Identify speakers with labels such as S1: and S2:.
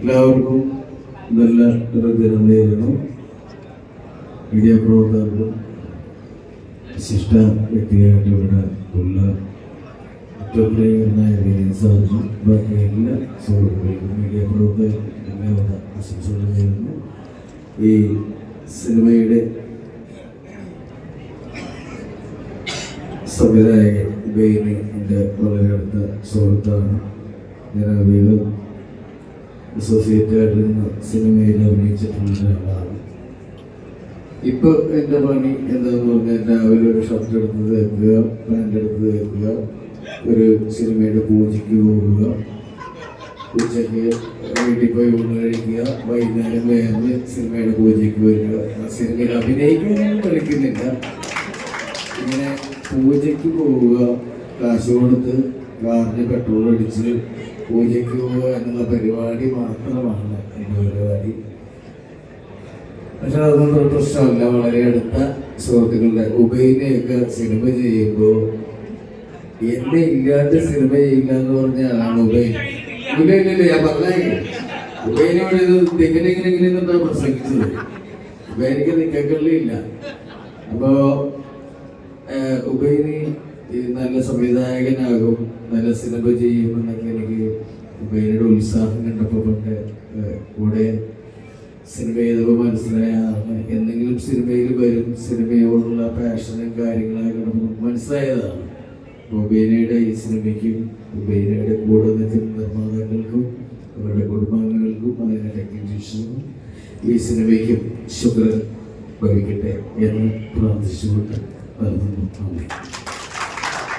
S1: എല്ലാവർക്കും നല്ല ദിനം നേരുന്നു മീഡിയ പ്രവർത്തകർക്കും വിശിഷ്ട വ്യക്തിയായിട്ട് ഇവിടെ ഉള്ള വിനയൻ സാറിനും ബാക്കി എല്ലാ സുഹൃത്തുക്കൾക്കും മീഡിയ പ്രവർത്തകർക്കും എല്ലാവിധ ആശംസകൾ നേരുന്നു. ഈ സിനിമയുടെ സംവിധായകൻ ബെയിനി എന്റെ വളരെ അടുത്ത സുഹൃത്താണ്. ഞാൻ അധികം അസോസിയേറ്റ് ആയിട്ടിരുന്ന സിനിമയിൽ അഭിനയിച്ചിട്ടുള്ള ഒരാളാണ് ഇപ്പൊ എന്റെ പണി എന്താന്ന് പറഞ്ഞാൽ രാവിലെ ഒരു ഷർട്ട് എടുത്ത് തേക്കുക പാന്റ് എടുത്ത് തേക്കുക ഒരു സിനിമയുടെ പൂജയ്ക്ക് പോവുക ഉച്ചയ്ക്ക് വീട്ടിൽ പോയി ഊണ് കഴിക്കുക വൈകുന്നേരം വേർന്ന് സിനിമയുടെ പൂജയ്ക്ക് വരിക സിനിമയിൽ അഭിനയിക്കാനൊന്നും കളിക്കുന്നില്ല ഇങ്ങനെ പൂജയ്ക്ക് പോവുക കാശ് കൊടുത്ത് കാറിന് പെട്രോൾ അടിച്ച് പൂജയ്ക്ക് പോവുക എന്നുള്ള പരിപാടി മാത്രമാണ് എന്റെ പരിപാടി. പക്ഷെ അതൊന്നും പ്രശ്നമല്ല. വളരെ അടുത്ത സുഹൃത്തുക്കളുടെ ഉബൈനെയൊക്കെ സിനിമ ചെയ്യുമ്പോൾ എന്നെ ഇല്ലാത്ത സിനിമ ചെയ്യില്ല എന്ന് പറഞ്ഞ ആളാണ് ഉബൈൻ ഇല്ല ഞാൻ പറഞ്ഞേ ഉബൈനോട് ഇത് ഇങ്ങനെ ഇങ്ങനെ ഇങ്ങനെ എന്താ പ്രസംഗിച്ചത്. ഉബൈനിക്ക് നിക്കക്കള്ളിയില്ല അപ്പോ ഏഹ്, ഉബൈന് നല്ല സംവിധായകനാകും നല്ല സിനിമ ചെയ്യുമെന്നൊക്കെ എനിക്ക് ഉബൈനയുടെ ഉത്സാഹം കണ്ടപ്പോൾ പണ്ട് കൂടെ സിനിമ ചെയ്തപ്പോൾ മനസ്സിലായതാണ്. എന്തെങ്കിലും സിനിമയിൽ വരും സിനിമയോടുള്ള പാഷനും കാര്യങ്ങളൊക്കെ മനസ്സിലായതാണ്. ഉബൈനയുടെ ഈ സിനിമയ്ക്കും ഉബൈനയുടെ കൂടെ നിൽക്കുന്ന നിർമ്മാതാക്കൾക്കും അവരുടെ കുടുംബാംഗങ്ങൾക്കും അതിന്റെ ടെക്നീഷ്യനും ഈ സിനിമയ്ക്കും ശുക്രൻ ഭവിക്കട്ടെ എന്ന് പ്രാർത്ഥിച്ചുകൊണ്ട് നന്ദി.